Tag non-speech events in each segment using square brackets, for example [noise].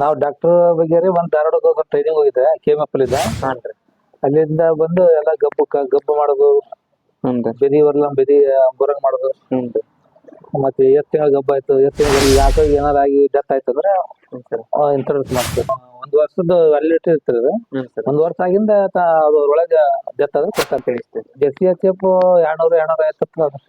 ನಾವು ಡಾಕ್ಟರ್ ಬಗ್ಗೆ ರೀ ಒಂದ್ ಧಾರವಾಡ ಟ್ರೈನಿಂಗ್ ಹೋಗಿದ್ದೆ ಕೆ ಎಂ ಎಫ್ ಅಲ್ಲಿದ್ದ ಅಲ್ಲಿಂದ ಬಂದು ಎಲ್ಲ ಗಬ್ಬು ಕ- ಗಬ್ಬು ಮಾಡೋದು ಬೆದಿ ಬರ್ಲ ಬೆದಿ ಬರಂಗ್ ಮಾಡೋದು. ಮತ್ತೆ ಎಷ್ಟ್ ತಿಂಗಳ ಗಬ್ಬ ಆಯ್ತು ಎಷ್ಟ್ ತಿಂಗಳ ಯಾಕೆ ಏನಾರ ಆಗಿ ಡೆತ್ ಆಯ್ತು ಅಂದ್ರೆ ಇನ್ಸೂರೆನ್ಸ್ ಮಾಡ್ತೀವಿ. ಒಂದ್ ವರ್ಷದ ವ್ಯಾಲಿಡಿಟಿ ಇರ್ತದೆ ಅದು. ಒಂದ್ ವರ್ಷ ಆಗಿಂದ ತ- ಅದ್ರೊಳಗೆ ಡೆತ್ ಆದ್ರೆ ಕೊಡ್ತಾರೆ ತಿಳಿಸ್ತೀವಿ ಜೆಸಿ ಎಚ್ ಎಫ್ ಎರಡ್ನೂರು ಎರಡ್ನೂರ ಐವತ್ತು ಅದು.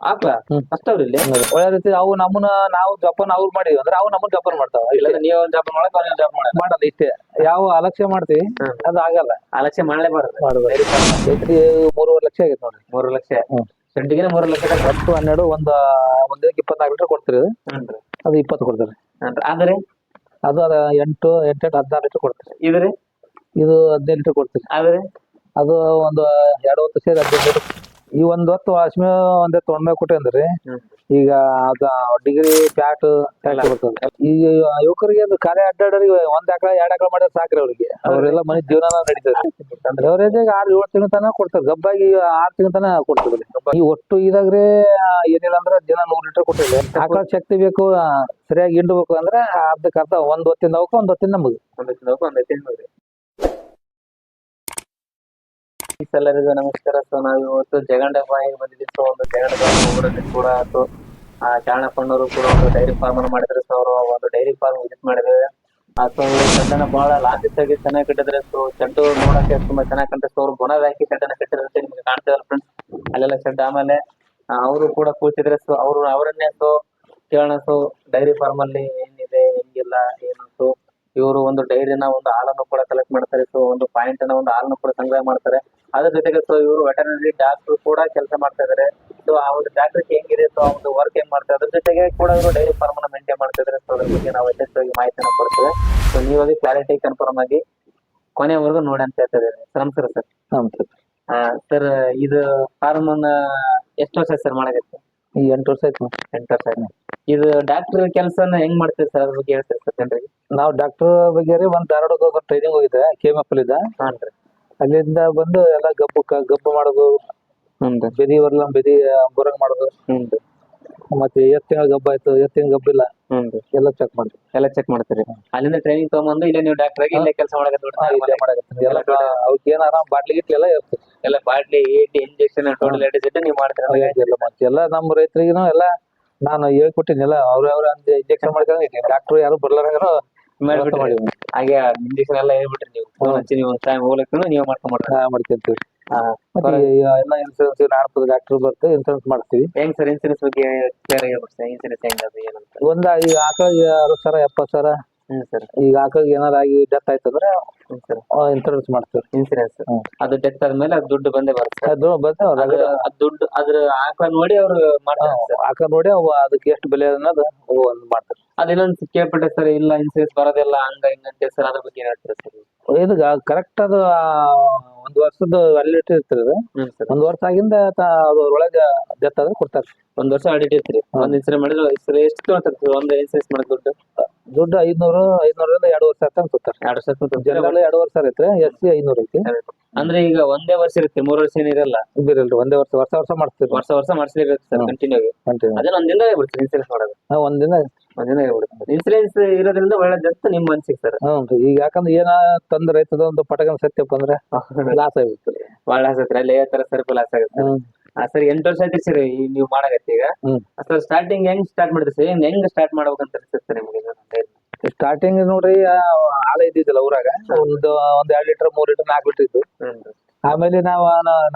ಆಕ್ಲ. ಅಷ್ಟವ್ರಿ ಇಲ್ಲಿ ಒಳ್ಳೆ ರೀತಿ ಅವು ನಮ್ಮನ್ನ ನಾವು ಜಪಾನ್ ಅವ್ರು ಮಾಡಿದ್ವಿ ಅಂದ್ರೆ ಅವು ನಮ್ಮನ್ನ ಜಪಾನ್ ಮಾಡ್ತಾವ. ಇಲ್ಲ ನೀವ್ ಒಂದ್ ಜಾಬ್ ಮಾಡಕ್ ಅವ್ನ ಜಪಾನ್ ಮಾಡಕ್ ಮಾಡಲ್ಲ ಇಷ್ಟೇ. ಯಾವ ಅಲಕ್ಷ್ಯ ಮಾಡ್ತೀವಿ. ಅದು ಆಗಲ್ಲ. ಅಲಕ್ಷ್ಯ ಮಾಡಲೇಬಾರದು. ಮಾಡೋದು ಮೂರುವರೆ ಲಕ್ಷ ಆಗೈತೆ ನೋಡ್ರಿ. ಮೂರು ಲಕ್ಷ. ಸೆಂಟಿಗೆ ಮೂರು ಲಕ್ಷ ಹತ್ತು ಹನ್ನೆರಡು ಒಂದ್ ಒಂದಿನಕ್ಕೆ ಇಪ್ಪತ್ನಾಲ್ಕು ಲೀಟರ್ ಕೊಡ್ತೀರಿ ಅದು. ಅದು ಇಪ್ಪತ್ತು ಕೊಡ್ತಾರೆ. ಆದ್ರೆ? ಅದು ಅದ ಎಂಟು ಎಂಟೆಂಟು ಹದಿನಾರು ಲೀಟರ್ ಕೊಡ್ತಾರೆ. ಇದ್ರಿ ಇದು ಹದಿನೈದು ಲೀಟರ್ ಕೊಡ್ತೀರಿ. ಆದ್ರೆ? ಅದು ಒಂದು ಎರಡು ಹೊತ್ತು ಸೇರಿ ಹದಿನೈದು ಲೀಟರ್. ಈ ಒಂದ್ ಹೊತ್ತು ವಾಶ್ಮೆ ಒಂದೇ ತೊಗೊಂಡ್ಮೇಲೆ ಕೊಟ್ಟೆ ಅಂದ್ರೆ. ಈಗ ಅದ ಡಿಗ್ರಿ ಪ್ಯಾಟ್ ಬರ್ತದೆ ಈಗ ಯುವಕರಿಗೆ ಅದು ಕಾರ್ಯ ಅಡ್ಡಾಡೋರಿಗೆ ಒಂದ್ ಎಕರೆ ಎರಡ್ ಎಕರೆ ಮಾಡಿದ್ರೆ ಸಾಕ್ರಿ ಅವ್ರಿಗೆ. ಅವರೆಲ್ಲ ಮನೆ ಜೀವನ ನಡೀತದೆ. ಅವರೇಜ್ ಆರು ಏಳು ತಿಂಗಳ ತನಕ ಕೊಡ್ತಾರೆ ಗಬ್ಬಾಗಿ ಆರ್ ತಿಂಗಳ ತನಕ ಕೊಡ್ತಾರೆ ಈ ಒಟ್ಟು ಇದಾಗ್ರೆ ಏನಿಲ್ಲ ಅಂದ್ರೆ ದಿನ ನೂರ್ ಲೀಟರ್ ಕೊಟ್ಟಿಲ್ಲ ಆಕಳ ಶಕ್ತಿ ಬೇಕು ಸರಿಯಾಗಿ ಹಿಂಡ್ಬೇಕು ಅಂದ್ರೆ ಅರ್ಧಕ್ಕೆ ಅರ್ಧ ಒಂದ್ ಹೊತ್ತಿಂದ ಅವಕ್ಕೆ ಒಂದ್ ಹೊತ್ತಿಂದ ನಮಗೆ ಒಂದ್ ಒಂದ್ ಹೊತ್ತಿಂದ ನೋಡ್ರಿ ಎಲ್ಲರಿಗೂ ನಮಸ್ಕಾರ. ಸೊ ನಾವು ಇವತ್ತು ಜಗಂಡ ಬಾಯಿಗೆ ಬಂದಿದ್ದೀವಿ. ಸೊ ಒಂದು ಜಗಂಡ ಬಾಯಿ ಊರಲ್ಲಿ ಕೂಡ ಆಯ್ತು ಆ ಚಾಣಪ್ಪಣ್ಣವರು ಕೂಡ ಒಂದು ಡೈರಿ ಫಾರ್ಮ್ ಅನ್ನು ಮಾಡಿದ್ರು ಸೊ ಅವರು ಒಂದು ಡೈರಿ ಫಾರ್ಮ್ ವಿಸಿಟ್ ಮಾಡಿದ್ದೇವೆ ಸೊ ಚಂದನ ಬಹಳ ಲಾಜಿಸ್ಟಾಗಿ ಚೆನ್ನಾಗಿ ಕಟ್ಟಿದ್ರೆ ಸೊ ಚೆಂಡು ನೋಡಕ್ಕೆ ತುಂಬಾ ಚೆನ್ನಾಗಿ ಕಂಡ್ರೆ ಸೊ ಅವ್ರು ಗುಣ ಹಾಕಿ ಶೆಡ್ಡನ್ನ ಕಟ್ಟಿದ್ರೆ ನಿಮ್ಗೆ ಕಾಣ್ತದಲ್ಲ ಫ್ರೆಂಡ್ಸ್ ಅಲ್ಲೆಲ್ಲ ಶೆಡ್ ಆಮೇಲೆ ಅವರು ಕೂಡ ಕೂತಿದ್ರೆ ಸೊ ಅವರು ಅವರನ್ನೇ ಸೊ ಕೇಳೋಣ. ಸೊ ಡೈರಿ ಫಾರ್ಮ್ ಅಲ್ಲಿ ಏನಿದೆ, ಹೆಂಗಿಲ್ಲ, ಏನು? ಸೊ ಇವರು ಒಂದು ಡೈರಿನ ಒಂದು ಹಾಲನ್ನು ಕೂಡ ಕಲೆಕ್ಟ್ ಮಾಡ್ತಾರೆ. ಸೊ ಒಂದು ಪಾಯಿಂಟ್ನ ಒಂದು ಹಾಲನ್ನು ಕೂಡ ಸಂಗ್ರಹ ಮಾಡ್ತಾರೆ. ಅದ್ರ ಜೊತೆಗೆ ಸೊ ಇವರು ವೆಟರ್ನರಿ ಡಾಕ್ಟರ್ ಕೂಡ ಕೆಲಸ ಮಾಡ್ತಾ ಇದಾರೆ. ಸೊ ಆ ಒಂದು ಡಾಕ್ಟರ್ ಹೆಂಗಿದೆ? ಸೊ ಆ ಒಂದು ವರ್ಕ್ ಹೆಂಗ್ ಮಾಡ್ತಾರೆ? ಅದ್ರ ಜೊತೆಗೆ ಕೂಡ ಇವರು ಡೈರಿ ಫಾರ್ಮ್ನ ಮೇಂಟೈನ್ ಮಾಡ್ತಾ ಇದಾರೆ. ಸೊ ಅದ್ರ ಬಗ್ಗೆ ನಾವು ಯಶಸ್ವಿಯಾಗಿ ಮಾಹಿತಿಯನ್ನು ಕೊಡ್ತೇವೆ. ಸೊ ನೀವು ಅದು ಕ್ಲಾರಿಟಿ ಕನ್ಫರ್ಮ್ ಆಗಿ ಕೊನೆವರೆಗೂ ನೋಡಿ ಅಂತ ಹೇಳ್ತಾ ಇದ್ದಾರೆ. ಸರ್ ನಮಸ್ಕಾರ ಸರ್ ಸರ್ ಇದು ಫಾರ್ಮ್ ಅನ್ನ ಎಷ್ಟು ವರ್ಷ ಸರ್ ಮಾಡಕತ್ತೆ ಎಂಟು ವರ್ಷ ಆಯ್ತು ಎಂಟು ವರ್ಷ ಆಯ್ತು? ಇದು ಡಾಕ್ಟರ್ ಕೆಲಸನ ಹೆಂಗ್ ಮಾಡ್ತೀರಿ ಸರ್ ಅದ್ರ ಬಗ್ಗೆ ಹೇಳ್ತೀರಿ ಸರ್ ಜನರಿಗೆ? ನಾವು ಡಾಕ್ಟರ್ ಬಗ್ಗೆ ರೀ ಒಂದ್ ಧಾರವಾಡ ಟ್ರೈನಿಂಗ್ ಹೋಗಿದ್ದೆ ಕೆ ಎಂ ಎಫ್ ಹಾನ್ರಿ ಅಲ್ಲಿಂದ ಬಂದು ಎಲ್ಲ ಗಬ್ಬು ಕ- ಗಬ್ಬು ಮಾಡೋದು ಹ್ಞೂ ಬೆದಿ ಬರ್ಲ ಬೆದಿ ಬರಂಗ್ ಮಾಡೋದು. ಹ್ಞೂ ಮತ್ತೆ ಎಷ್ಟ್ ತಿಂಗಳ ಗಬ್ಬ ಆಯ್ತು ಎಷ್ಟ್ ತಿಂಗಳ ಗಬ್ಬಿಲ್ಲ ಹ್ಞೂ ಎಲ್ಲ ಚೆಕ್ ಮಾಡ್ತೀವಿ. ಎಲ್ಲ ಚೆಕ್ ಮಾಡ್ತೀರಿ. ಅಲ್ಲಿಂದ ಟ್ರೈನಿಂಗ್ ತಗೊಂಬಂದು ಇಲ್ಲೇ ನೀವು ಡಾಕ್ಟರ್ ಆಗಿ ಇಲ್ಲೇ ಕೆಲಸ ಮಾಡಕತ್ತೀರಿ ಇಲ್ಲೇ ಮಾಡಕತ್ತೀನಿ ಎಲ್ಲ ಅವಕ್ಕೆ ಏನಾರ ಬಾಟ್ಲಿ ಗಿಟ್ಲಿ ಎಲ್ಲ ಇರ್ತದೆ. ಎಲ್ಲ ಬಾಟ್ಲಿ ಏಟಿ ಇಂಜೆಕ್ಷನ್ ಟೋಟಲ್ ಎಡಿಸಿಟ್ಟು ನೀವು ಮಾಡ್ತೀರ ಎಲ್ಲ ಮಾಡ್ತೀವಿ. ಎಲ್ಲ ನಮ್ಮ ರೈತರಿಗೂ ಎಲ್ಲ ನಾನು ಹೇಳ್ಕೊಟ್ಟಿನಿ ಅವ್ರು ಅವ್ರ ಅವ್ರ ಇಂಜೆಕ್ಷನ್ ಮಾಡ್ಕೊಂಡು ಡಾಕ್ಟರ್ ಯಾರು ಬರ್ಲಾರಂಗ ಮಾಡ್ಬಿಟ್ರಿ. ಮಾಡಿ ಹಾಗೆ ಇಂಜೆಕ್ಷನ್ ಎಲ್ಲ ಹೇಳ್ಬಿಟ್ರಿ ನೀವು. ಫೋನ್ ಹಚ್ಚಿ ನೀವು ಒಂದು ಟೈಮ್ ಹೋಗ್ಲಿಕ್ಕೆ ನೀವು ಮಾಡ್ಕೊಂಡ್ಬಿಟ್ರಿ ಮಾಡ್ಕೊಂತೀವಿ. ಮತ್ತೆ ಈ ಎಲ್ಲ ಇನ್ಸೂರೆನ್ಸ್ ನಾಡ್ಪದ ಡಾಕ್ಟರ್ ಬರುತ್ತೆ ಇನ್ಸೂರೆನ್ಸ್ ಮಾಡ್ತೀವಿ. ಹೆಂಗ್ ಸರ್ ಇನ್ಸೂರೆನ್ಸ್ ಬಗ್ಗೆ ಕ್ಲಿಯರ್ ಹೇಳ್ಬಿಡ್ರಿ ಇನ್ಸೂರೆನ್ಸ್ ಹೆಂಗ್ ಅದು ಏನಂತ? ಒಂದ್ ಆಕಳ ಅರವತ್ತು ಸಾವಿರ ಎಪ್ಪತ್ತು ಸಾವಿರ. ಹ್ಞೂ ಸರ್. ಈಗ ಆಕಳಿಗೆ ಏನಾರ ಆಗಿ ಡೆತ್ ಆಯ್ತು ಅಂದ್ರೆ ಹ್ಞೂ ಸರ್ ಇನ್ಸೂರೆನ್ಸ್ ಮಾಡ್ತೀವಿ. ಇನ್ಸೂರೆನ್ಸ್ ಹ್ಮ್. ಅದು ಡೆತ್ ಆದ್ಮೇಲೆ ಅದು ದುಡ್ಡು ಬಂದೇ ಬರುತ್ತೆ. ಅದು ಬಂದು ಅದು ಅದ್ ದುಡ್ಡು ಅದ್ರ ಆಕಳ ನೋಡಿ ಅವ್ರು ಮಾಡ್ತಾರೆ ಆಕಳ ನೋಡಿ ಅವು ಅದಕ್ಕೆ ಎಷ್ಟು ಬೆಲೆ ಅನ್ನೋದು ಅವು ಒಂದು ಮಾಡ್ತಾರೆ. ಅದೇನೊಂದು ಕೇಳ್ಪಟ್ಟೆ ಸರ್ ಇಲ್ಲ ಇನ್ಸೂರೆನ್ಸ್ ಬರೋದಿಲ್ಲ ಹಂಗ ಹಿಂಗಂತೆ ಸರ್ ಅದ್ರ ಬಗ್ಗೆ ಏನ್ ಹೇಳ್ತೀರಾ ಸರ್? ಇದು ಕರೆಕ್ಟ್ ಅದು ಒಂದ್ ವರ್ಷದ ವ್ಯಾಲಿಡಿಟಿ ಇರ್ತದೆ ಅದು. ಹ್ಮ್ ಸರ್. ಒಂದು ವರ್ಷ ಆಗಿಂದ ತ- ಅದು ಒಳಗೆ ಡೆತ್ ಆದ್ರೆ ಕೊಡ್ತಾರೆ ಒಂದ್ ವರ್ಷ ಆಡಿಟ್ ಇರ್ತೀರಿ. ಒಂದ್ ಇನ್ಸೂರೆನ್ಸ್ ಮಾಡಿದ್ರೆ ಸರ್ ಎಷ್ಟು ತೊಗೊಳ್ತಾರೆ ಸರ್? ಒಂದ್ ಇನ್ಸೂರೆನ್ಸ್ ಮಾಡಿದ ದುಡ್ಡು? ದುಡ್ಡು ಐದ್ನೂರು ಐದ್ನೂರಿಂದ ಎರಡು ವರ್ಷ ಅಂತ ಕೊಡ್ತಾರೆ. ಎರಡು ವರ್ಷ ಜನಗಳು ಜನರಲ್ ಎರಡು ವರ್ಷ ಐತ್ರಿ ಎಸ್ ಸಿ ಐನೂರು ಐತಿ. ಅಂದ್ರೆ ಈಗ ಒಂದೇ ವರ್ಷ ಇರುತ್ತೆ ಮೂರ್ ವರ್ಷ ಏನಿರಲ್ಲ ಇದಿರಲ್ರಿ ಒಂದೇ ವರ್ಷ ವರ್ಷ ವರ್ಷ ಮಾಡಿಸ್ತೀವಿ ವರ್ಷ ವರ್ಷ ಮಾಡಿಸ್ಲೇಬೇಕು ಸರ್ ಹ್ಮ್. ಕಂಟಿನ್ಯೂ ಆಗಿ. ಒಂದಿನ ಅದೇ ಒಂದ್ ದಿನ ಆಗ್ಬಿಡ್ತು ಇನ್ಸೂರೆನ್ಸ್ ಮಾಡೋದು? ಒಂದಿನ ಆಗ್ಬಿಡುತ್ತೆ ಇನ್ಸೂರೆನ್ಸ್ ಇರೋದ್ರಿಂದ ಜಸ್ಟ್ ನಿಮ್ ಮನ್ಸಿಗೆ ಸರ್. ಹ್ಞೂ ರೀ. ಈಗ ಯಾಕಂದ್ರೆ ಏನ ತೊಂದ್ರೆ ರೈತದ ಒಂದು ಪಟಕನ್ ಸತ್ಯಪ್ಪ ಅಂದ್ರೆ ಲಾಸ್ ಆಗುತ್ತೆ. ಬಹಳ ಆಸತ್ರಿ ಅಲ್ಲಿ ತರ ಸರ್ ಲಾಸ್ ಆಗುತ್ತೆ. ಸರಿ ಆ ಸರ್ ಎಂಟು ವರ್ಷ ಆಯ್ತು ಸರ್ ಈ ನೀವು ಮಾಡಕತ್ತಿ ಈಗ. ಹ್ಮ್. ಸರ್ ಸ್ಟಾರ್ಟಿಂಗ್ ಹೆಂಗ್ ಸ್ಟಾರ್ಟ್ ಮಾಡಿದ್ರಿ ಸರ್ ಹೆಂಗ್ ಹೆಂಗ್ ಸ್ಟಾರ್ಟ್ ಮಾಡ್ಬೇಕಂತ ಅನ್ಸುತ್ತೆ ನಿಮಗೆ? ಸ್ಟಾರ್ಟಿಂಗ್ ನೋಡ್ರಿ ಆ, ಇದ್ದಿದ್ದಲ್ಲ ಇದ್ದಿದ್ದಿಲ್ಲ ಊರಾಗ. ಒಂದು ಒಂದ್ ಎರಡ್ ಲೀಟರ್ ಮೂರ್ ಲೀಟರ್ ನಾಲ್ಕು ಲೀಟರ್ ಇದ್ದು ಆಮೇಲೆ ನಾವ್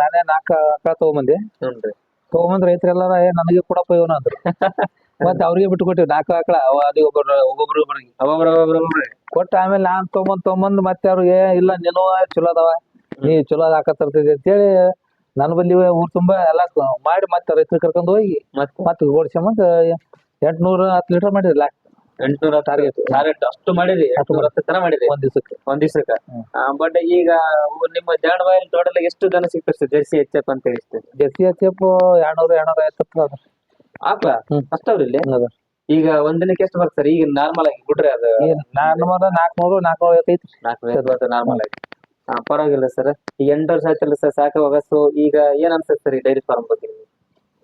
ನಾನೇ ನಾಲ್ಕು ಆಕಳ ತಗೊಂಬಂದೆ. ತಗೊಂಬಂದ್ ರೈತರೆಲ್ಲಾರ ಏ ನನಗೆ ಕೊಡಪ್ಪ ಇವನು ಅಂದ್ರು. [laughs] ಮತ್ತೆ ಅವ್ರಿಗೆ ಬಿಟ್ಟು ಕೊಟ್ಟಿವಿ. ನಾಲ್ಕು ಆಕಳ ಅವ ಅದು ಒಬ್ಬೊಬ್ರು ಒಬ್ಬರಿಗೆ ಒಬ್ಬೊಬ್ರು ಒಬ್ಬೊಬ್ರು ಕೊಟ್ಟು ಆಮೇಲೆ ನಾನ್ ತೊಗೊಂಬಂದ್ ತೊಗೊಂಬಂದ್ ಮತ್ತೆ ಅವ್ರಿಗೆ ಇಲ್ಲ ನೀನು ಚಲೋ ಅದಾವ. ನೀ ಚಲೋ ಹಾಕ ತರ್ತಿದ್ದೆ. ಅಂತೇಳಿ ನನ್ ಬಲ್ಲಿ ಊರ್ ತುಂಬಾ ಎಲ್ಲಾ ಮಾಡಿ ಮತ್ತೆ ರೈತರು ಕರ್ಕೊಂಡ್ ಹೋಗಿ ಮತ್ತೆ ಮತ್ತೆ ಓಡಿಸ್ಕೊಂಬಂದ್ ಎಂಟ್ನೂರ ಹತ್ತು ಲೀಟರ್ ಮಾಡಿದ್ರಿ ಎಂಟ್ನೂರ ಟಾರ್ಗೆಟ್ ಟಾರ್ಗೆಟ್ ಅಷ್ಟು ಮಾಡಿರಿ ಎಂಟ್ನೂರ ಹತ್ತು ತರ ಮಾಡಿರಿ ಒಂದ್ ದಿವಸಕ್ಕೆ. ಒಂದ್ ದಿವಸಕ್ಕೆ. ಬಟ್ ಈಗ ನಿಮ್ಮ ಜಾಣ ಬಾಯಲ್ಲಿ ಟೋಟಲ್ ಎಷ್ಟು ದನ ಸಿಗ್ತದೆ ಜೆರ್ಸಿ ಎಚ್ ಅಂತ ಹೇಳಿ ಜರ್ಸಿ ಎಫ್ ಎರಡ್ನೂರ ಎರಡ್ನೂರ ಐವತ್ತು ಹ್ಮ್. ಅಷ್ಟವ್ರಿ ಇಲ್ಲಿ ಈಗ ಒಂದ್ ದಿನಕ್ಕೆ ಎಷ್ಟು ಬರ್ತಾರೆ ಈಗ ನಾರ್ಮಲ್ ಆಗಿ ಬಿಡ್ರಿ ಅದು ನಾನ್ನೂರ ನಾಲ್ಕುನೂರು ನಾಲ್ಕುನೂರ ಐವತ್ತೈತಿ ನಾಲ್ಕು ನಾರ್ಮಲ್ ಆಗಿ. ಹಾ ಪರವಾಗಿಲ್ಲ ಸರ್. ಈಗ ಎಂಟು ವರ್ಷ ಆಯ್ತಲ್ಲ ಸರ್ ಸಾಕು ಹೋಗಸು ಈಗ ಏನ್ ಅನ್ಸುತ್ತೆ ಸರ್ ಈ ಡೈರಿ ಫಾರ್ಮ್ ಬಗ್ಗೆ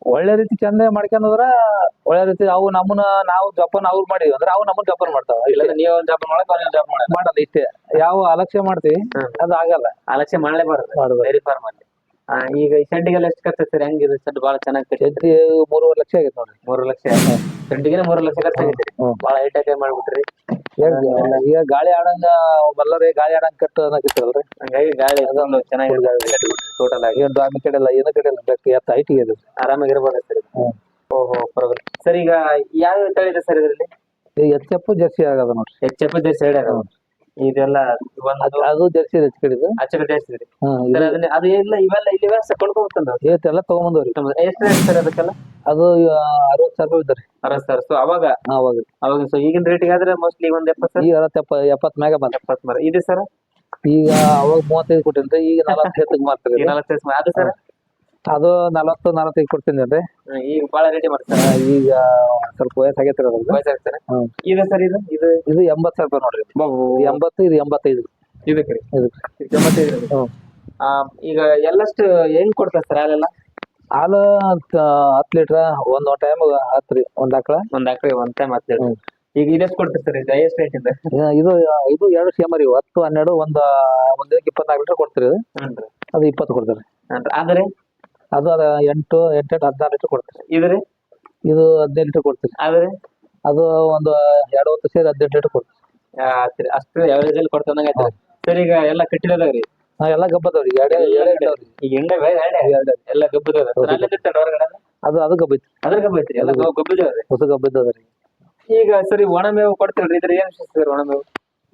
ಒಳ್ಳೆ ರೀತಿ ಚಂದ ಮಾಡ್ಕೊಂಡ್ರ ಒಳ್ಳೆ ರೀತಿ ಅವು ನಮ್ಮನ್ನ ನಾವು ಜಪನ್ ಅವ್ರು ಮಾಡಿದ್ವಿ ಅಂದ್ರೆ ಅವು ನಮ್ಮನ್ನ ಜಪನ್ ಮಾಡ್ತಾವ. ಇಲ್ಲ ನೀವು ಒಂದ್ ಜಾಬ್ ಮಾಡಕ್ ಅವ್ನ ಜಾಬ್ ಮಾಡಲ್ಲ. ಇಷ್ಟೇ ಯಾವ ಅಲಕ್ಷ್ಯ ಮಾಡ್ತೀವಿ. ಅದು ಆಗಲ್ಲ. ಅಲಕ್ಷ್ಯ ಮಾಡಲೇಬಾರ್ದು. ಡೈರಿ ಫಾರ್ಮ್ ಅಲ್ಲಿ. ಆ, ಈಗ ಈ ಎಲ್ಲ ಎಷ್ಟು ಖರ್ಚು ಸರ್? ಹೆಂಗಿದೆ ಶೆಡ್ ಬಹಳ ಚೆನ್ನಾಗಿ ಕಟ್ಟಿದ್ರಿ? ಮೂರುವರೆ ಲಕ್ಷ ಆಗೈತೆ ನೋಡ್ರಿ. ಮೂರು ಲಕ್ಷ ಶೆಡ್ಡಿಗೆ ಮೂರು ಲಕ್ಷ ಖರ್ಚಾಗೈತೆ ಹ್ಮ್. ಬಹಳ ಹೈಟೆಕ್ ಮಾಡ್ಬಿಟ್ರಿ. ಈಗ- ಈಗ ಗಾಳಿ ಆಡಂಗ ಬಲ್ಲರಿ ಗಾಳಿ ಆಡಂಗ ಕಟ್ಟು ಅನ್ನಕಿತ್ತಲ್ರಿ ಹಂಗಾಗಿ ಗಾಳಿ ಅದೊಂದು ಚೆನ್ನಾಗಿ ಟೋಟಲ್ ಆಗಿ. ಏನು ಆಮೇಲೆ ಕಡೆ ಇಲ್ಲ ಏನು ಕಡೆ ಇಲ್ಲ ಬೇಕು ಎತ್ತ ಹೈಟಿಗೆ ಇದೆ ಆರಾಮಾಗಿರ್ಬೋದು ಸರ್? ಹ್ಮ್. ಓಹೋ ಪರವಾಗಿಲ್ಲ. ಸರ್ ಈಗ ಯಾವ ತಳಿ ಇದೆ ಸರ್ ಇದರಲ್ಲಿ? ಎಚ್ ಎಫ್ ಜರ್ಸಿ ಆಗದ ನೋಡ್ರಿ? ಎಚ್ ಎಫ್ ಸೈಡ್ ಇದೆಲ್ಲ ಒಂದು ಅದು ಜರ್ಸಿ ಇದೆ ಹೆಚ್ಚು ಕಡೆದು. ಆಚೆ ಜಾಸ್ತಿ ಹ್ಮ್ ಸರ್ ಅದನ್ನ ಅದು ಎಲ್ಲ ಇವೆಲ್ಲ ಇಲ್ಲಿವೆ ಕೊಂಡ್ಕೊಂಡ್ಬಂದು ಇವತ್ತೆಲ್ಲ ತಗೊಂಬಂದವ್ರಿ. ಎಷ್ಟು ರೇಟ್ ಸರ್ ಅದಕ್ಕೆಲ್ಲ? ಅದು ಅರವತ್ತು ಸಾವಿರ ರೂಪಾಯಿ ಇದ್ದಾರೆ ಅರವತ್ತು ಸಾವಿರ. ಸೊ ಅವಾಗ? ಅವಾಗ. ಅವಾಗ ಸೊ ಈಗಿನ ರೇಟಿಗೆ ಆದ್ರೆ ಮೋಸ್ಟ್ಲಿ ಒಂದ್ ಎಪ್ಪತ್ತು ಸಾವಿರ ಈಗ ಅರವತ್ತು ಎಪ್ಪ ಎಪ್ಪತ್ತು ಮ್ಯಾಗ ಬಂದ ಎಪ್ಪತ್ತು ಮರ. ಇದೆ ಸರ್? ಈಗ ಅವಾಗ ಮೂವತ್ತೈದು ಕೊಟ್ಟಿನ್ರಿ ಈಗ ನಲವತ್ತು ಮಾಡ್ತಾರೆ ನಲವತ್ತೈದು ಅದು ಸರ್? ಅದು ನಲವತ್ತು ನಲವತ್ತೈದು ಕೊಡ್ತೀನಿ ರೀ ಈಗ ಬಹಳ ರೇಟಿ ಮಾಡ್ತಾರೆ? ಈಗ ಸ್ವಲ್ಪ ವಯಸ್ಸಾಗೈತಿ ಅದ್ರದ್ದು ವಯಸ್ಸಾಗ್ತಾರೆ. ಇದೆ ಸರ್ ಇದು ಇದು? ಇದು ಎಂಬತ್ತು ಸಾವಿರ ರೂಪಾಯಿ ನೋಡ್ರಿ. ಇದು ಎಂಬತ್ತು ಇದು ಎಂಬತ್ತೈದು. ಇದಕ್ಕೆ ರೀ. ಆ, ಈಗ ಎಲ್ಲಷ್ಟು ಹೆಂಗ್ ಕೊಡ್ತಾರೆ ಸರ್ ಹಾಲೆಲ್ಲ? ಹಾಲು ಹತ್ತು ಲೀಟ್ರ ಒಂದ್ ಟೈಮ್ ಹತ್ತು ರೀ ಒಂದ್ ಆಕಳ. ಒಂದ್ ಆಕಳ ಒಂದ್ ಟೈಮ್ ಹತ್ತು ಹ್ಮ್. ಈಗ ಇದೆಷ್ಟು ಕೊಡ್ತಾರೆ ಸರ್ ಇದು ಹೈಯೆಸ್ಟ್ ರೇಟ್ ಇಂದ? ಇದು ಇದು ಎರಡು ಸೇಮ್ ರೀ ಹತ್ತು ಹನ್ನೆರಡು ಒಂದ್ ಒಂದ್ ಇಪ್ಪತ್ನಾಲ್ಕು ಲೀಟರ್ ಕೊಡ್ತೀರಿ ಅದು ಇಪ್ಪತ್ತು ಕೊಡ್ತಾರೆ. ಆದ್ರೆ ಅದು ಅದ ಎಂಟು ಎಂಟೆಂಟು ಹದಿನಾರು ಲೀಟರ್ ಕೊಡ್ತೀರಿ. ಇದ್ರಿ ಇದು ಹದಿನೈದು ಲೀಟರ್ ಕೊಡ್ತೀರಿ. ಆದ್ರೆ ಅದು ಒಂದು ಎರಡು ಹೊತ್ತು ಸೇರಿ ಹದಿನೆಂಟು ಲೀಟರ್ ಕೊಡ್ತೀರಿ. ಆತ್ರಿ ಅಷ್ಟು ಯಾವ್ರೇಜ್ ಅಲ್ಲಿ ಕೊಡ್ತಂದಂಗ ಆಯ್ತು ಸರ್ ಈಗ ಎಲ್ಲ ಕಟ್ಟಿರೋದಾವ್ರಿ ಹಾ ಎಲ್ಲ ಗಬ್ಬದವ್ರಿ ಎರಡೇ ಎರಡೇ ಇದ್ದಾವ್ರಿ ಈಗ ಎಂಡ ಎರಡೇ. ಎಲ್ಲ ಗಬ್ಬದ ಹೊರಗಡೆ ಅದು? ಅದು ಗಬ್ಬ ಅದ್ರ ಗಬ್ಬ ಐತ್ರಿ. ಎಲ್ಲ ಗಬ್ಬಿದಾವ್ರಿ ಹೊಸ ಗಬ್ಬ ಇದ್ದದ್ರಿ ಈಗ ಸರಿ ಒಣ ಮೇವು ಕೊಡ್ತೀರಿ ಇದ್ರ ಏನ್ ವಿಶೇಷ ಸರ್ ಒಣ ಮೇವು?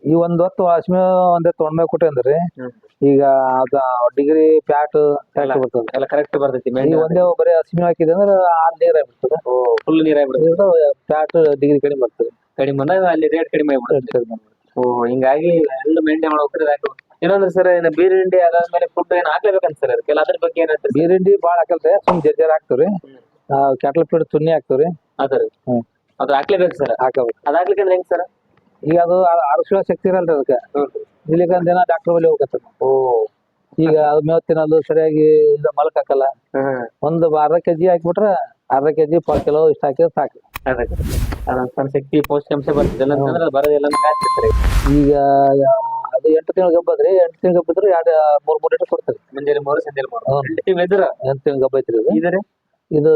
ಈ ಒಂದ್ ಹೊತ್ತು ಅಶ್ಮಿ ಒಂದೇ ತೊಗೊಂಡ್ಮೇಲೆ ಕೊಟ್ಟೆ ಅಂದ್ರಿ. ಹ್ಮ್. ಈಗ ಅದ ಡಿಗ್ರಿ ಪ್ಯಾಟ್ ಪ್ಯಾಟ್ ಬರ್ತದೆ. ಎಲ್ಲ ಕರೆಕ್ಟ್ ಬರ್ತೈತಿ ಈ ಒಂದೇ ಬರೀ ಹಸಿಮೆ ಹಾಕಿದೆ ಅಂದ್ರೆ ಆ ನೀರ್ ಆಗ್ಬಿಡ್ತದೆ. ಫುಲ್ ನೀರ್ ಆಗ್ಬಿಡುತ್ತೆ ಪ್ಯಾಟ್ ಡಿಗ್ರಿ ಕಡಿಮೆ ಬರ್ತದೆ. ಕಡಿಮೆ ಬಂದಾಗ ಅಲ್ಲಿ ರೇಟ್ ಕಡಿಮೆ ಆಗ್ಬಿಡುತ್ತೆ. ಓ ಹಿಂಗಾಗಿ ಎಲ್ಲ ಮೇಂಟೈನ್ ಮಾಡ್ಬೇಕಾದ್ರೆ ಯಾಕೆ ಏನಂದ್ರೆ ಸರ್ ಏನ ಬೀರ್ ಹಿಂಡಿ ಅದಾದ್ಮೇಲೆ ಫುಡ್ ಏನ್ ಹಾಕ್ಲೇಬೇಕಂತ ಸರ್ ಅದಕ್ಕೆಲ್ಲ ಅದ್ರ ಬಗ್ಗೆ ಏನಾಯ್ತು ಬೀರ್ ಬೀರಿಂಡಿ ಬಾಳ ಹಾಕಲ್ರಿ ಸುಮ್ ಜರ್ ಜರ್ ಹಾಕ್ತವ್ರಿ ಕ್ಯಾಟ್ಲ್ ಫೀಡ್ ತುನ್ನಿ ಹಾಕ್ತವ್ರಿ. ಅದ್ರ ಹ್ಮ್. ಅದು ಹಾಕ್ಲೇಬೇಕು ಸರ್. ಹಾಕಬೇಕು ಅದಾಗ್ಲಿಕ್ಕೆ ಹೆಂಗ್ ಸರ್? ಈಗ ಅದು ಅರಸುವ ಶಕ್ತಿ ಇರಲ್ರಿ ಅದಕ್ಕೆ. ಇಲ್ಲಿಕಂದ ದಿನ ಡಾಕ್ಟರ್ ಬಳಿ ಹೋಗತ್ತ ಓ. ಈಗ ಅದು ಮೇವ್ ತಿನ್ನೋದು ಸರಿಯಾಗಿ ಇದು ಮಲಕ್ ಹಾಕಲ್ಲ. ಒಂದು ಅರ್ಧ ಕೆಜಿ ಹಾಕ್ಬಿಟ್ರೆ ಅರ್ಧ ಕೆಜಿ ಪಾವ್ ಕಿಲೋ ಇಷ್ಟ ಹಾಕಿದ್ರೆ ಸಾಕು. ಅದೊಂದ್ ಶಕ್ತಿ ಪೌಷ್ಟಿಕಾಂಶ ಬರ್ತದೆ. ಬರೋದಿಲ್ಲ ಈಗ ಅದು ಎಂಟು ತಿಂಗಳು ಗಬ್ಬದ್ರಿ ಎಂಟು ತಿಂಗಳು ಗಬ್ಬಿದ್ರೆ ಎರಡು ಮೂರ್ ಮೂರ್ ಲೀಟರ್ ಕೊಡ್ತಾರೆ ಮುಂಜಾನೆ ಮೂರು ಸಂಜೆ ಮೂರು. ಎಂಟು ತಿಂಗಳು ಗಬ್ಬ ಐತ್ರಿ ಇದು ಇದು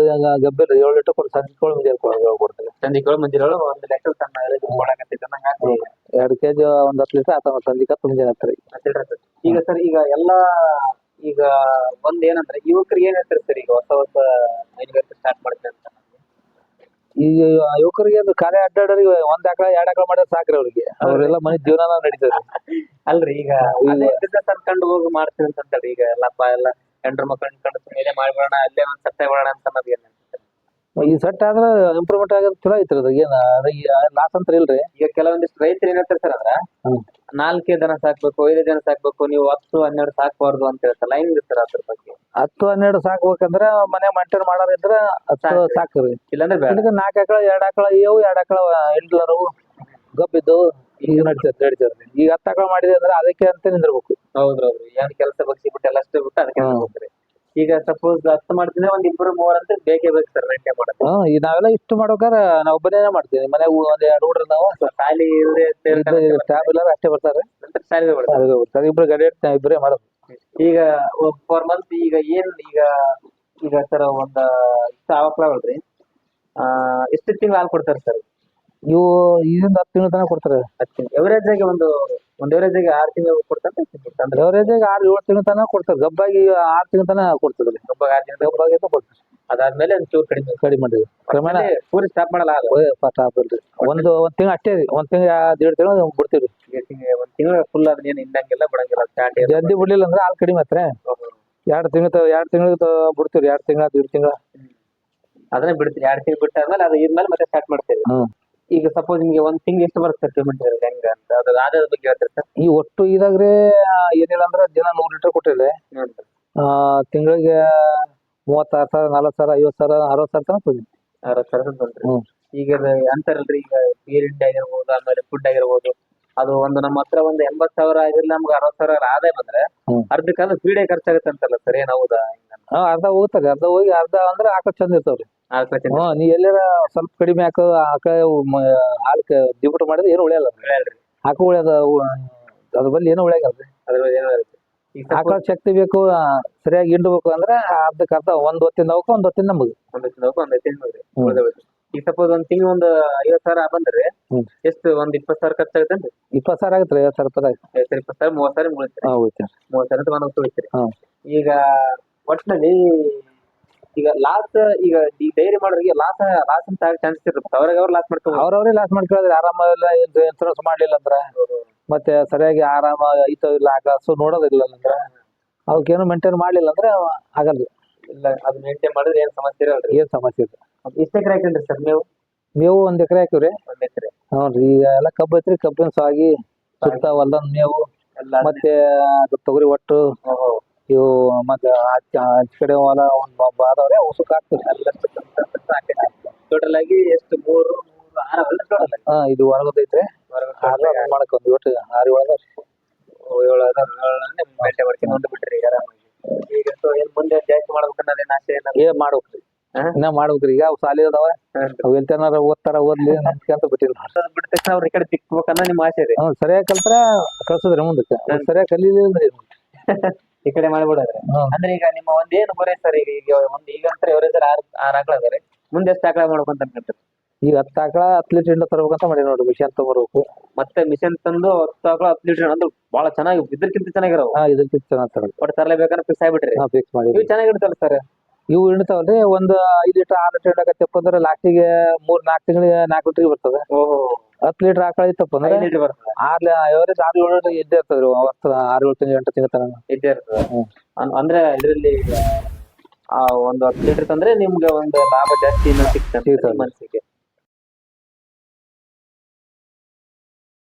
ಗಬ್ಬಿಲ್ಲ ಏಳು ಲೀಟರ್ ಕೊಡ್ತಾರೆ ಸಂಜೆ ಮುಂಜಾನೆ ಕೊಡ್ತಾರೆ ಸಂಜೆ ಮಂದಿರ ಒಂದು ಲೆಕ್ಕ ತನ್ನ ಕೊಡಕತ್ತಿದ್ದ ಎರಡು ಕೆ ಈಗ. ಒಂದು ಕೆಜಿ ಒಂದ್ ಹತ್ತು ಲೀಟರ್ ಆತ ಸಂಜೆ ಹತ್ತು ಮುಂಜಾನೆ ಹತ್ರಿ ಈಗ ಸರ್ ಈಗ ಎಲ್ಲಾ ಈಗ ಒಂದ್ ಏನಂದ್ರೆ ಯುವಕರಿಗೆ ಏನ್ ಹೇಳ್ತಾರೆ ಸರ್ ಈಗ ಹೊಸ ಹೊಸ ಹೈನುಗಾರಿಕೆ ಸ್ಟಾರ್ಟ್ ಮಾಡ್ತಾರೆ ಅಂತ? ಈಗ ಯುವಕರಿಗೆ ಅದು ಕಾರ್ಯ ಅಡ್ಡಾಡೋರಿಗೆ ಒಂದ್ ಆಕಳ ಎರಡ್ ಆಕಳ ಮಾಡಿದ್ರೆ ಸಾಕ್ರಿ ಅವ್ರಿಗೆ. ಅವರೆಲ್ಲ ಮನೆ ಜೀವನ ನಡೀತದೆ. ಅಲ್ರಿ ಈಗ ಬಿಸ್ನೆಸ್ ಅನ್ಕೊಂಡು ಹೋಗಿ ಮಾಡ್ತೀನಿ ಅಂತ ಅಂತಾರೆ ಈಗ ಎಲ್ಲಪ್ಪ ಎಲ್ಲ ಗಂಡ್ರ ಮಕ್ಕಳ ಮೇಲೆ ಮಾಡ್ಬಿಡೋಣ ಅಲ್ಲೇ ಒಂದ್ ಸಟ್ಟೆ ಮಾಡೋಣ ಅಂತ ಅನ್ನೋದು ಏನ್ ಅನ್ಸುತ್ತೆ? ಈ ಸೆಟ್ ಆದ್ರೆ ಇಂಪ್ರೂವ್ಮೆಂಟ್ ಆಗೋದ್ ಚಲೋ ಐತ್ರಿ ಅದು ಏನ ಲಾಸ್ ಅಂತ ಇಲ್ರಿ ಈಗ ಕೆಲವೊಂದಿಷ್ಟು ರೈತರು ಏನ್ ಹೇಳ್ತಾರೆ ಸರ್ ಅಂದ್ರ ಹ್ಮ್. ನಾಲ್ಕೇ ದನ ಸಾಕ್ಬೇಕು ಐದೇ ದನ ಸಾಕ್ಬೇಕು ನೀವು ಹತ್ತು ಹನ್ನೆರಡು ಸಾಕ್ಬಾರ್ದು ಅಂತ ಹೇಳ್ತಾರೆ ಹೆಂಗ್ ಇರ್ತಾರ ಅದ್ರ ಬಗ್ಗೆ ಹತ್ತು ಹನ್ನೆರಡು ಸಾಕ್ಬೇಕಂದ್ರ ಮನೆ ಮೇಂಟೈನ್ ಮಾಡೋರ್ ಇದ್ರ ಹತ್ತು ಸಾಕ್ರಿ. ಇಲ್ಲಾಂದ್ರೆ ಬೇಡ ಇದಕ್ಕೆ ನಾಲ್ಕು ಆಕಳ ಎರಡ್ ಆಕಳ ಇವು ಎರಡು ಆಕಳ ಎಂಟ್ಲರವು ಗಬ್ಬಿದ್ದವು ಈಗ ನಡೀತದೆ ನಡೀತದೆ ಈಗ ಹತ್ತು ಆಕಳ ಮಾಡಿದೆ ಅಂದ್ರೆ ಅದಕ್ಕೆ ಅಂತ ನಿಂದಿರ್ಬೇಕು. ಹೌದ್ರೌದು. ಏನ್ ಕೆಲಸ ಬಗ್ಸಿ ಬಿಟ್ಟು ಎಲ್ಲ ಅಷ್ಟೇ ಬಿಟ್ಟು ಅದಕ್ಕೆ ಈಗ ಸಪೋಸ್ ಹತ್ತು ಮಾಡ್ತೀನಿ ಒಂದ್ ಇಬ್ರು ಮೂವರ್ ಅಂತ ಬೇಕೇ ಬೇಕು ಸರ್ ರೆಂಟೆ ಮಾಡೋದು ಈಗ ನಾವೆಲ್ಲ ಇಷ್ಟು ಮಾಡ್ಬೇಕಾರ ನಾ ಒಬ್ಬನೇ ಮಾಡ್ತೀವಿ. ಮನೆ ಒಂದ್ ಎರಡು ಹುಡ್ರ ನಾವು ಸಾಲಿ ಇಲ್ಲದೆ ಇವ್ರೆ ಟ್ಯಾಬ್ ಇಲ್ಲ ಅಷ್ಟೇ ಬರ್ತಾರೆ. ನಂತರ ಬರ್ತಾರೆ ಇಬ್ರು ಗಾಡಿ ಇಬ್ಬರೇ ಮಾಡೋದು. ಈಗ ಫೋರ್ ಮಂತ್ ಈಗ ಏನ್ ಈಗ ಈಗ ಸರ್ ಒಂದ್ ಇಷ್ಟ ಆವಕ್ಳವಲ್ರಿ ಆ ಎಷ್ಟು ತಿಂಗಳು ಹಾಲು ಕೊಡ್ತಾರೆ ಸರ್. ಇವು ಇದರಿಂದ ಹತ್ತು ತಿಂಗಳ ತನಕ ಕೊಡ್ತಾರೆ ಹತ್ತು ಎವರೇಜ್ ಆಗಿ ಒಂದು ಒಂದು ಎವರೇಜ್ ಆಗಿ ಆರು ತಿಂಗಳು ಕೊಡ್ತಾರೆ ಅಂದ್ರೆ ಎವರೇಜ್ ಆರು ಏಳು ತಿಂಗಳ ತನಕ ಕೊಡ್ತಾರೆ. ಗಬ್ಬಾಗಿ ಆರು ತಿಂಗಳ ತನಕ ಕೊಡ್ತದೆ ಗಬ್ಬಾಗಿ ಆರು ತಿಂಗಳು ಗಬ್ಬಾಗಿ ಅಂತ ಕೊಡ್ತಾರೆ. ಅದಾದ್ಮೇಲೆ ಒಂದು ಚೂರು ಕಡಿಮೆ ಕಡಿಮೆ ಮಾಡಿದ್ವಿ ಕ್ರಮೇಣ ಸ್ಟಾರ್ಟ್ ಪೂರಿ ಸ್ಟಾಪ್ ಮಾಡಲ್ಲ ಸ್ಟಾಪ್ ಇಲ್ರಿ ಒಂದು ಒಂದು ತಿಂಗಳು ಅಷ್ಟೇ ರೀ. ಒಂದು ತಿಂಗಳು ದೇಡ್ ತಿಂಗಳು ಬಿಡ್ತೀವಿ. ಒಂದು ತಿಂಗ್ಳು- ಫುಲ್ ಅದನ್ನೇನು ಹಿಂದಂಗೆಲ್ಲ ಬಿಡಂಗಿಲ್ಲ ಸ್ಟಾರ್ಟ್ ಜಲ್ದಿ ಬಿಡ್ಲಿಲ್ಲ ಅಂದ್ರೆ ಹಾಲು ಕಡಿಮೆ ಹತ್ರ ಎರಡು ತಿಂಗಳು ಎರಡು ತಿಂಗಳು ಬಿಡ್ತೀವಿ ಎರಡು ತಿಂಗಳ ದೇಡ್ ತಿಂಗಳು ಅದನ್ನ ಬಿಡ್ತೀರಿ. ಎರಡು ತಿಂಗಳು ಬಿಟ್ಟಾದ್ಮೇಲೆ ಅದು ಇದ್ಮೇಲೆ ಮತ್ತೆ ಸ್ಟಾರ್ಟ್ ಮಾಡ್ತೀವಿ ಈಗ ಸಪೋಸ್ ನಿಮಗೆ ಒಂದ್ ತಿಂಗ್ ಎಷ್ಟು ಬರುತ್ತೆ ಪೇಮೆಂಟ್ ಹೆಂಗ ಅಂತ? ಅದ್ರ ಆದಾಯದ ಬಗ್ಗೆ ಹೇಳ್ತೀರಿ ಸರ್ ಈ ಒಟ್ಟು ಇದಾಗ್ರೆ ಏನಿಲ್ಲ ಅಂದ್ರೆ ದಿನ ನೂರ್ ಲೀಟರ್ ಕೊಟ್ಟಿಲ್ಲ ಆ ತಿಂಗಳಿಗೆ ಮೂವತ್ತಾರು ಸಾವಿರ ನಲ್ವತ್ತು ಸಾವಿರ ಐವತ್ತು ಸಾವಿರ ಅರವತ್ತು ಸಾವಿರ ತನಕ ಹೋಗಿದ್ವಿ ಅರವತ್ತು ಸಾವಿರ ಬಂದ್ರಿ ಈಗ ಅಂತಾರಲ್ರಿ ಈಗ ಪೀರಿಯಡ್ ಆಗಿರ್ಬೋದು ಆಮೇಲೆ ಫುಡ್ ಆಗಿರ್ಬೋದು ಅದು ಒಂದು ನಮ್ಮ ಹತ್ರ ಒಂದು ಎಂಬತ್ ಸಾವಿರ ಆಗಿರ್ಲಿ ನಮ್ಗೆ ಅರವತ್ ಸಾವಿರ ಆದಾಯ ಬಂದ್ರೆ ಅರ್ಧಕ್ಕಾದ್ರೆ ಫೀಡೆ ಖರ್ಚಾಗುತ್ತೆ ಅಂತಲ್ಲ ಸರ್ ಏನ್ ಹೌದಾ? ಹಾ ಅರ್ಧ ಹೋಗ್ತಾರೆ ಅರ್ಧ ಹೋಗಿ ಅರ್ಧ ಅಂದ್ರೆ ಆಕಳ ಚಂದ ಇರ್ತಾವ್ರಿ. ಹ್ಮ್ ನೀ ಎಲ್ಲಾರ ಸ್ವಲ್ಪ ಕಡಿಮೆ ಆಕ ಆಕಳ ಹಾಲು ದಿಬ್ಬಟ್ಟು ಮಾಡಿದ್ರೆ ಏನು ಉಳಿಯಲ್ಲ. ಆಕ ಆಕಳ ಉಳಿಯೋದ ಅದ್ರ ಬಲ್ಲಿ ಏನು ಉಳಿಯಲ್ಲ ಅದ್ರ ಬಲ್ಲಿ ಏನೋ ಆಕಳ ಶಕ್ತಿ ಬೇಕು ಸರಿಯಾಗಿ ಹಿಂಡ್ಬೇಕು ಅಂದ್ರೆ ಅರ್ಧಕ್ಕೆ ಅರ್ಧ ಒಂದ್ ಹೊತ್ತಿಂದ ಅವಕ್ಕ ಒಂದ್ ಹೊತ್ತಿಂದ ನಮಗೆ ಒಂದ್ ಐತಿ ನೋವು, ಒಂದ್ ಹ್ಮ್. ಈಗ ಸಪೋಸ್ ಒಂದ್ ತಿಂಗ್ಳು ಒಂದ್ ಐವತ್ ಸಾವಿರ ಬಂದ್ರಿ. ಎಷ್ಟು ಒಂದ್ ಇಪ್ಪತ್ ಸಾವಿರ ಆಗುತ್ತೆ ಇಪ್ಪತ್ತು ಸಾವಿರ ಆಗತ್ತೆ ಐವತ್ತು ಸಾವಿರ ರೂಪಾಯಿ ಐವತ್ ಸಾವಿರ ಇಪ್ಪತ್ ಸಾವಿರ ಮೂವತ್ ಸಾವಿರ ಮುಗಿತ್ರಿ ಮೂವತ್ ಸಾವಿರ ಹೋಗ್ತೀರಿ ಹ್ಮ್. ಈಗ ಒಟ್ನಲ್ಲಿ ಈಗ ಲಾಸ್ ಈಗ ಈ ಡೈರಿ ಮಾಡೋರಿಗೆ ಲಾಸ್ ಲಾಸ್ ಅಂತ ಚಾನ್ಸ್ ಇರುತ್ತೆ. ಅವ್ರಿಗೆ ಅವ್ರು ಲಾಸ್ ಅವ್ರ ಅವ್ರವ್ರೇ ಲಾಸ್ ಮಾಡ್ಕೊಳ್ಳೋದ್ರೆ ಆರಾಮಿಲ್ಲ ಇನ್ಸೂರೆನ್ಸ್ ಮಾಡ್ಲಿಲ್ಲ ಅಂದ್ರೆ? ಮತ್ತೆ ಸರಿಯಾಗಿ ಆರಾಮ ಐತೋ ಇಲ್ಲ ಆಕಾಸು ನೋಡೋದಿಲ್ಲ ಅಂದ್ರೆ? ಅವಕ್ಕೇನು ಮೇಂಟೈನ್ ಮಾಡಲಿಲ್ಲ ಅಂದ್ರೆ ಆಗಲ್ಲ. ಇಲ್ಲ ಅದು ಮೇಂಟೈನ್ ಮಾಡಿದ್ರೆ ಏನ್ ಸಮಸ್ಯೆ ಇರಲ್ರಿ ಏನ್ ಸಮಸ್ಯೆ ಇದೆ ಎಷ್ಟು ಎಕರೆ ಹಾಕಿಲ್ರಿ ಸರ್ ನೀವು? ನೀವು ಒಂದ್ ಎಕರೆ ಹಾಕಿವ್ರಿ? ಒಂದ್ ಎಕರೆ. ನೋಡ್ರಿ ಈಗ ಎಲ್ಲ ಕಬ್ಬು ಐತ್ರಿ ಕಬ್ಬಿನ ಸಾಗಿ ಸುತ್ತ ಹೊಲ್ದ ಮೇವು ಎಲ್ಲ ಮತ್ತೆ ಅದು ತೊಗರಿ ಒಟ್ಟು ಇವು ಮತ್ತೆ ಆಚ ಕಡೆ ಹೊಲ ಒಂದ್ ಬಾದವ್ರೆ ಉಸುಕ್ ಹಾಕ್ತಾರೆ ಟೋಟಲ್ ಆಗಿ ಎಷ್ಟು ಮೂರು ಆರು ಟೋಟಲ್? ಹಾ ಇದು ಹೊರಗದೈತ್ರಿ ಆರು ಮಾಡಕ್ ಒಂದು ಒಟ್ಟು ಆರು ಒಳಗ ಏಳು ಮೇಂಟೈನ್ ಮಾಡ್ಕೊಂಡು ಹೊಂದು ಬಿಟ್ರಿ ಈಗ ಆರಾಮಾಗಿ. ಈಗ ಸೊ ಏನ್ ಮುಂದೆ ಜಾಸ್ತಿ ಮಾಡ್ಬೇಕನ್ನೋದು ಏನ್ ಆಸೆ ಏನಾದ್ರು ಏನ್ ಮಾಡ್ಬೇಕ್ರಿ? ಇನ್ನ ಮಾಡ್ಬೇಕ್ರಿ. ಈಗ ಅವ್ ಸಾಲಿ ಅದಾವ. ಅವ್ ಎಲ್ತನಾರ ಓದ್ತಾರ ಓದ್ಲಿ ಅಂತ ಬಿಟ್ಟಿಲ್ಲ. ಅದು ಬಿಟ್ಟ ತಕ್ಷಣ ಅವ್ರ ಈ ಕಡೆ ತಿಕ್ಬೇಕನ್ನೋ ನಿಮ್ಮ ಆಸೆ ರೀ. ಸರಿಯಾಗಿ ಕಲ್ತ್ರ ಕಳ್ಸದ್ರಿ ಮುಂದಕ್ಕೆ. ಸರಿಯಾಗಿ ಕಲೀಲಿಲ್ಲ ಏನ್? [laughs] ಈ ಕಡೆ ಮಾಡ್ಬಿಡೋದ್ರಿ. ಅಂದ್ರೆ ಈಗ ನಿಮ್ಮ ಒಂದೇನು ಬರೀ ಸರ್ ಈಗ ಈಗ ಒಂದ್ ಈಗ ಅಂತ ಎವರೇಜ್ ಆರ್ ಆರ್ ಆಕಳ ಅದಾರೆ ಮುಂದೆ ಎಷ್ಟು ಆಕಳ ಮಾಡ್ಬೇಕಂತ ಅನ್ಕೊಂತೀರಿ ಈಗ ಹತ್ತು ಆಕಳ ಹತ್ತು ಲೀಟರ್ ಹಿಂಡ ತರ್ಬೇಕಂತ ಮಾಡಿ ನೋಡ್ರಿ ಮಿಷನ್ ತಗೋಬೇಕು. ಮತ್ತೆ ಮಿಷನ್ ತಂದು ಹತ್ತು ಆಕಳ ಹತ್ತು ಲೀಟರ್ ಅಂದ್ರೆ ಬಹಳ ಚೆನ್ನಾಗಿ ಇದ್ರಕ್ಕಿಂತ ಚೆನ್ನಾಗಿರೋ ಹಾ ಇದ್ರಕ್ಕಿಂತ ಚೆನ್ನಾಗಿ ತರೋದು. ಒಟ್ಟು ತರಲೇಬೇಕಂದ್ರೆ ಫಿಕ್ಸ್ ಆಗ್ಬಿಟ್ರಿ. ಹಾ ಫಿಕ್ಸ್ ಮಾಡಿ ಇವು ಚೆನ್ನಾಗಿರ್ತಾರ ಸರ್? ಇವು ಹಿಂಡ್ತಾವಲ್ರಿ ಒಂದ್ ಐದ್ ಲೀಟರ್ ಆರ್ ಲೀಟರ್ ಹಿಂಡಕತ್ತಪ್ಪ ಅಂದ್ರೆ ಲಾಸ್ಟಿಗೆ ಮೂರ್ ನಾಲ್ಕು ತಿಂಗಳಿಗೆ ನಾಲ್ಕು ಲೀಟರ್ ಬರ್ತದೆ. ಓಹೋ. ಹತ್ತು ಲೀಟರ್ ಆಕಳ ಇತ್ತಪ್ಪ ಅಂದ್ರೆ ಐದು ಲೀಟರ್ ಬರ್ತದೆ ಆರ್ ಎವರೇಜ್ ಆರು ಏಳು ಲೀಟರ್ ಇದ್ದೇ ಇರ್ತದ್ರಿ ಅವತ್ತು ಆರು ಏಳು ತಿಂಗಳು ಎಂಟು ತಿಂಗಳ ತನಕ ಇದ್ದೇ ಇರ್ತದೆ ಹ್ಮ್. ಅನ್- ಅಂದ್ರೆ ಇದರಲ್ಲಿ ಆ ಒಂದು ಹತ್ತು ಲೀಟರ್ ತಂದ್ರೆ ನಿಮ್ಗೆ ಒಂದು ಲಾಭ ಜಾಸ್ತಿ ಸಿಗ್ತದೆ ಸಿಗ್ತದೆ. ಮನಸ್ಸಿಗೆ